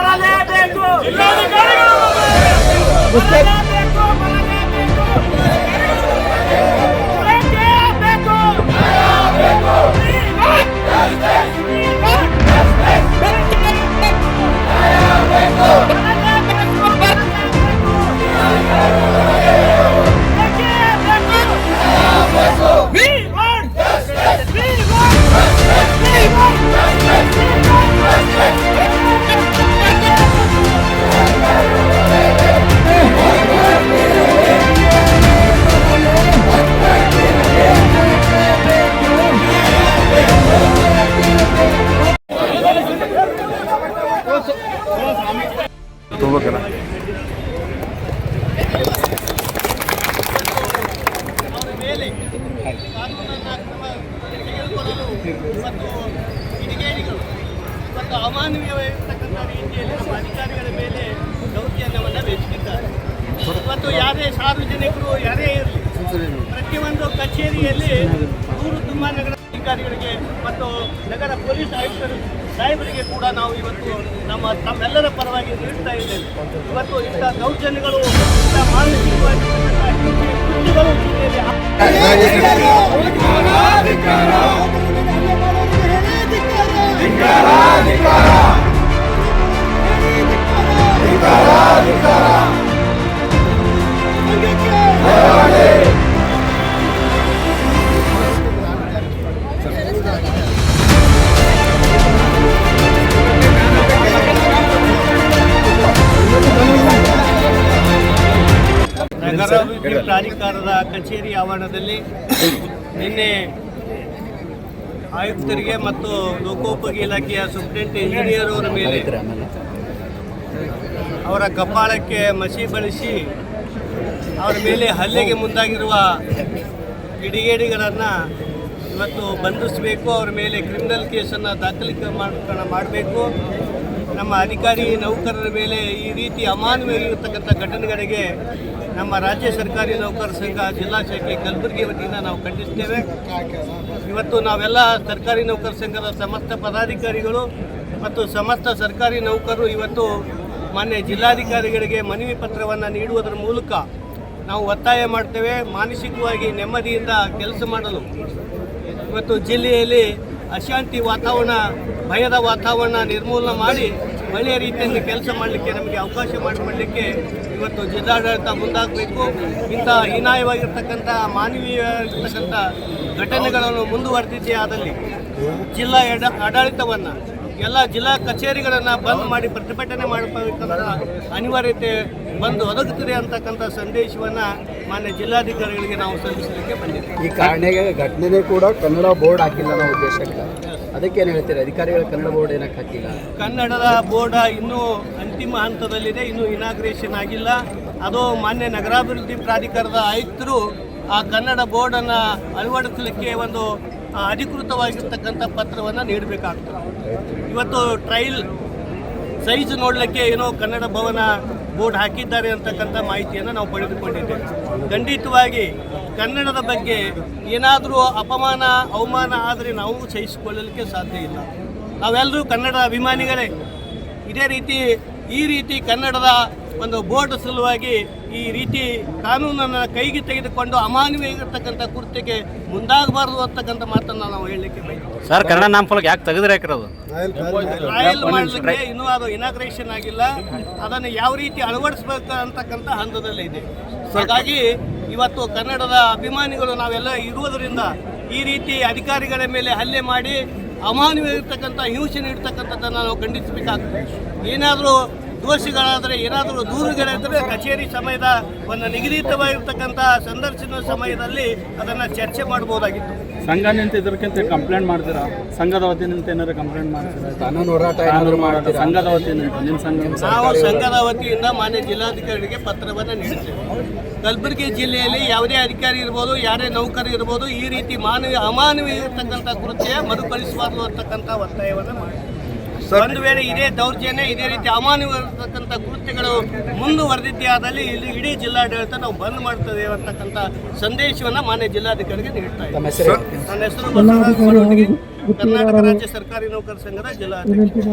ಬರಲೇಬೇಕು. ತೆಗೆದುಕೊಳ್ಳಲು ಮತ್ತು ಅಮಾನವೀಯವಾಗಿರ್ತಕ್ಕಂಥ ರೀತಿಯಲ್ಲಿ ನಮ್ಮ ಅಧಿಕಾರಿಗಳ ಮೇಲೆ ದೌರ್ಜನ್ಯವನ್ನು ಬೆಳೆಸಿದ್ದಾರೆ ಮತ್ತು ಯಾರೇ ಸಾರ್ವಜನಿಕರು, ಯಾರೇ ಇರಲಿ, ಪ್ರತಿಯೊಂದು ಕಚೇರಿಯಲ್ಲಿ ಊರು ತುಂಬಾ ನಗರ ಅಧಿಕಾರಿಗಳಿಗೆ ಮತ್ತು ನಗರ ಪೊಲೀಸ್ ಆಯುಕ್ತರು ಸಾಹೇಬರಿಗೆ ಕೂಡ ನಾವು ಇವತ್ತು ನಮ್ಮ ತಮ್ಮೆಲ್ಲರ ಪರವಾಗಿ ನೀಡ್ತಾ ಇದ್ದೇವೆ. ಇವತ್ತು ಇಂಥ ದೌರ್ಜನ್ಯಗಳು ಇಂಥ ಮಾನಸಿಕವಾಗಿ ಜಿಲ್ಲೆಯಲ್ಲಿ ನಗರಾಭಿವೃದ್ಧಿ ಪ್ರಾಧಿಕಾರದ ಕಚೇರಿ ಆವರಣದಲ್ಲಿ ನಿನ್ನೆ ಆಯುಕ್ತರಿಗೆ ಮತ್ತು ಲೋಕೋಪಯೋಗಿ ಇಲಾಖೆಯ ಸುಪ್ರಿಂಟ್ ಇಂಜಿನಿಯರ್ ಅವರ ಮೇಲೆ ಅವರ ಕಪಾಳಕ್ಕೆ ಮಸಿ ಬಳಸಿ ಅವರ ಮೇಲೆ ಹಲ್ಲೆಗೆ ಮುಂದಾಗಿರುವ ಕಿಡಿಗೇಡಿಗಳನ್ನು ಇವತ್ತು ಬಂಧಿಸಬೇಕು, ಅವರ ಮೇಲೆ ಕ್ರಿಮಿನಲ್ ಕೇಸನ್ನು ದಾಖಲಿಕೆ ಮಾಡಬೇಕು. ನಮ್ಮ ಅಧಿಕಾರಿ ನೌಕರರ ಮೇಲೆ ಈ ರೀತಿ ಅಮಾನವೀಯವಾಗಿರ್ತಕ್ಕಂಥ ಘಟನೆಗಳಿಗೆ ನಮ್ಮ ರಾಜ್ಯ ಸರ್ಕಾರಿ ನೌಕರ ಸಂಘ ಜಿಲ್ಲಾ ಶಾಖೆ ಕಲಬುರಗಿ ವತಿಯಿಂದ ನಾವು ಖಂಡಿಸ್ತೇವೆ. ಇವತ್ತು ನಾವೆಲ್ಲ ಸರ್ಕಾರಿ ನೌಕರ ಸಂಘದ ಸಮಸ್ತ ಪದಾಧಿಕಾರಿಗಳು ಮತ್ತು ಸಮಸ್ತ ಸರ್ಕಾರಿ ನೌಕರರು ಇವತ್ತು ಮಾನ್ಯ ಜಿಲ್ಲಾಧಿಕಾರಿಗಳಿಗೆ ಮನವಿ ಪತ್ರವನ್ನು ನೀಡುವುದರ ಮೂಲಕ ನಾವು ಒತ್ತಾಯ ಮಾಡ್ತೇವೆ. ಮಾನಸಿಕವಾಗಿ ನೆಮ್ಮದಿಯಿಂದ ಕೆಲಸ ಮಾಡಲು. ಇವತ್ತು ಜಿಲ್ಲೆಯಲ್ಲಿ ಅಶಾಂತಿ ವಾತಾವರಣ, ಭಯದ ವಾತಾವರಣ ನಿರ್ಮೂಲನೆ ಮಾಡಿ ಒಳ್ಳೆಯ ರೀತಿಯಲ್ಲಿ ಕೆಲಸ ಮಾಡಲಿಕ್ಕೆ ನಮಗೆ ಅವಕಾಶ ಮಾಡಿಕೊಡಲಿಕ್ಕೆ ಇವತ್ತು ಜಿಲ್ಲಾಡಳಿತ ಮುಂದಾಗಬೇಕು. ಇಂಥ ಹೀನಾಯವಾಗಿರ್ತಕ್ಕಂಥ ಮಾನವೀಯವಾಗಿರ್ತಕ್ಕಂಥ ಘಟನೆಗಳನ್ನು ಮುಂದುವರೆದಿದ್ದೇ ಆದಲ್ಲಿ ಜಿಲ್ಲಾ ಆಡಳಿತವನ್ನು ಎಲ್ಲ ಜಿಲ್ಲಾ ಕಚೇರಿಗಳನ್ನು ಬಂದ್ ಮಾಡಿ ಪ್ರತಿಭಟನೆ ಮಾಡಬೇಕಂತ ಅನಿವಾರ್ಯತೆ ಬಂದು ಒದಗುತ್ತದೆ ಅಂತಕ್ಕಂಥ ಸಂದೇಶವನ್ನು ಮಾನ್ಯ ಜಿಲ್ಲಾಧಿಕಾರಿಗಳಿಗೆ ನಾವು ಸಲ್ಲಿಸಲಿಕ್ಕೆ ಬಂದಿದ್ದೇವೆ. ಈ ಕಾರಣಕ್ಕೆ ಘಟನೆ ಕೂಡ ಕನ್ನಡ ಬೋರ್ಡ್ ಹಾಕಿಲ್ಲ ನಾವು ಉದ್ದೇಶಕ್ಕೆ. ಅದಕ್ಕೇನು ಹೇಳ್ತೀರಿ? ಅಧಿಕಾರಿಗಳು ಕನ್ನಡ ಬೋರ್ಡ್ ಏನಕ್ಕೆ ಹಾಕಿಲ್ಲ? ಕನ್ನಡದ ಬೋರ್ಡ ಇನ್ನೂ ಅಂತಿಮ ಹಂತದಲ್ಲಿದೆ ಇನ್ನೂ ಇನಾಗ್ರೇಷನ್ ಆಗಿಲ್ಲ. ಅದು ಮಾನ್ಯ ನಗರಾಭಿವೃದ್ಧಿ ಪ್ರಾಧಿಕಾರದ ಆಯುಕ್ತರು ಆ ಕನ್ನಡ ಬೋರ್ಡನ್ನು ಅಳವಡಿಸಲಿಕ್ಕೆ ಒಂದು ಅಧಿಕೃತವಾಗಿರ್ತಕ್ಕಂಥ ಪತ್ರವನ್ನು ನೀಡಬೇಕಾಗ್ತದೆ. ಇವತ್ತು ಟ್ರೈಲ್ ಸೈಜ್ ನೋಡಲಿಕ್ಕೆ ಏನೋ ಕನ್ನಡ ಭವನ ಬೋರ್ಡ್ ಹಾಕಿದ್ದಾರೆ ಅಂತಕ್ಕಂಥ ಮಾಹಿತಿಯನ್ನು ನಾವು ಪಡೆದುಕೊಂಡಿದ್ದೇವೆ. ಖಂಡಿತವಾಗಿ ಕನ್ನಡದ ಬಗ್ಗೆ ಏನಾದರೂ ಅಪಮಾನ, ಅವಮಾನ ಆದರೆ ನಾವು ಸಹಿಸಿಕೊಳ್ಳಲಿಕ್ಕೆ ಸಾಧ್ಯ ಇಲ್ಲ. ನಾವೆಲ್ಲರೂ ಕನ್ನಡ ಅಭಿಮಾನಿಗಳೇ. ಇದೇ ರೀತಿ ಈ ರೀತಿ ಕನ್ನಡದ ಒಂದು ಬೋರ್ಡ್ ಸಲುವಾಗಿ ಈ ರೀತಿ ಕಾನೂನನ್ನು ಕೈಗೆ ತೆಗೆದುಕೊಂಡು ಅಮಾನವೀಯವಾಗಿರ್ತಕ್ಕಂಥ ಕೃತ್ಯಕ್ಕೆ ಮುಂದಾಗಬಾರದು ಅಂತಕ್ಕಂಥ ಮಾತನ್ನು ನಾವು ಹೇಳಲಿಕ್ಕೆ ಬಯಸ್ತೇವೆ. ಸರ್ ಕನ್ನಡ ನಾಮಫಲಕ ಯಾಕೆ ತೆಗೆದ್ರೆ ಹಾಕಿರೋದು ಟ್ರಯಲ್ ಮಾಡಲಿಕ್ಕೆ ಇನ್ನೂ ಅದು ಇನಾಗ್ರೇಷನ್ ಆಗಿಲ್ಲ. ಅದನ್ನು ಯಾವ ರೀತಿ ಅಳವಡಿಸಬೇಕು ಅಂತಕ್ಕಂಥ ಹಂತದಲ್ಲೇ ಇದೆ. ಹಾಗಾಗಿ ಇವತ್ತು ಕನ್ನಡದ ಅಭಿಮಾನಿಗಳು ನಾವೆಲ್ಲ ಇರುವುದರಿಂದ ಈ ರೀತಿ ಅಧಿಕಾರಿಗಳ ಮೇಲೆ ಹಲ್ಲೆ ಮಾಡಿ ಅಮಾನವೀಯರ್ತಕ್ಕಂಥ ಹಿಂಸೆ ನೀಡ್ತಕ್ಕಂಥದ್ದನ್ನು ನಾವು ಖಂಡಿಸಬೇಕಾಗ್ತದೆ. ಏನಾದರೂ ದೋಷಿಗಳಾದರೆ ಏನಾದರೂ ದೂರುಗಳಿದ್ದರೆ ಕಚೇರಿ ಸಮಯದ ಒಂದು ನಿಗದಿತವಾಗಿರ್ತಕ್ಕಂಥ ಸಂದರ್ಶನ ಸಮಯದಲ್ಲಿ ಅದನ್ನು ಚರ್ಚೆ ಮಾಡ್ಬೋದಾಗಿತ್ತು. ಸಂಘ ನಿಂತ ಇದಕ್ಕಿಂತ ಕಂಪ್ಲೇಂಟ್ ಮಾಡ್ತೀರಾ? ಸಂಘದ ವತಿಯಿಂದ ಏನಾದ್ರು ಕಂಪ್ಲೇಂಟ್ ಮಾಡ್ತೀರಾ? ಕಾನೂನು ಹೋರಾಟ ಏನಾದ್ರು ಮಾಡ್ತೀರಾ? ಸಂಘದ ವತಿಯಿಂದ ನಿಮ್ಮ ಸಂಘ ನಾವು ಸಂಘದ ವತಿಯಿಂದ ಮಾನ್ಯ ಜಿಲ್ಲಾಧಿಕಾರಿಗೆ ಪತ್ರವನ್ನು ನೀಡುತ್ತೇವೆ ಕಲಬುರಗಿ ಜಿಲ್ಲೆಯಲ್ಲಿ ಯಾವುದೇ ಅಧಿಕಾರಿ ಇರ್ಬೋದು ಯಾರೇ ನೌಕರಿ ಇರ್ಬೋದು ಈ ರೀತಿ ಮಾನವೀಯ ಅಮಾನವೀಯ ಇರತಕ್ಕಂಥ ಕೃತ್ಯ ಮರುಕಳಿಸಬಾರ್ದು ಅಂತಕ್ಕಂಥ ಒತ್ತಾಯವನ್ನು ಮಾಡಿ ಒಂದು ವೇಳೆ ಇದೇ ದೌರ್ಜನ್ಯ ಇದೇ ರೀತಿ ಅಮಾನವೀಯ ಇರತಕ್ಕಂಥ ಕೃತ್ಯಗಳು ಮುಂದುವರೆದಿದ್ದೇ ಆದಲ್ಲಿ ಇಲ್ಲಿ ಇಡೀ ಜಿಲ್ಲಾಡಳಿತ ನಾವು ಬಂದ್ ಮಾಡ್ತೇವೆ ಅಂತಕ್ಕಂಥ ಸಂದೇಶವನ್ನು ಮಾನ್ಯ ಜಿಲ್ಲಾಧಿಕಾರಿಗೆ ನೀಡ್ತಾ ಇದ್ದಾರೆ ಹೆಸರು? ನನ್ನ ಹೆಸರು ಕರ್ನಾಟಕ ರಾಜ್ಯ ಸರ್ಕಾರಿ ನೌಕರ ಸಂಘದ ಜಿಲ್ಲಾಧ್ಯಕ್ಷ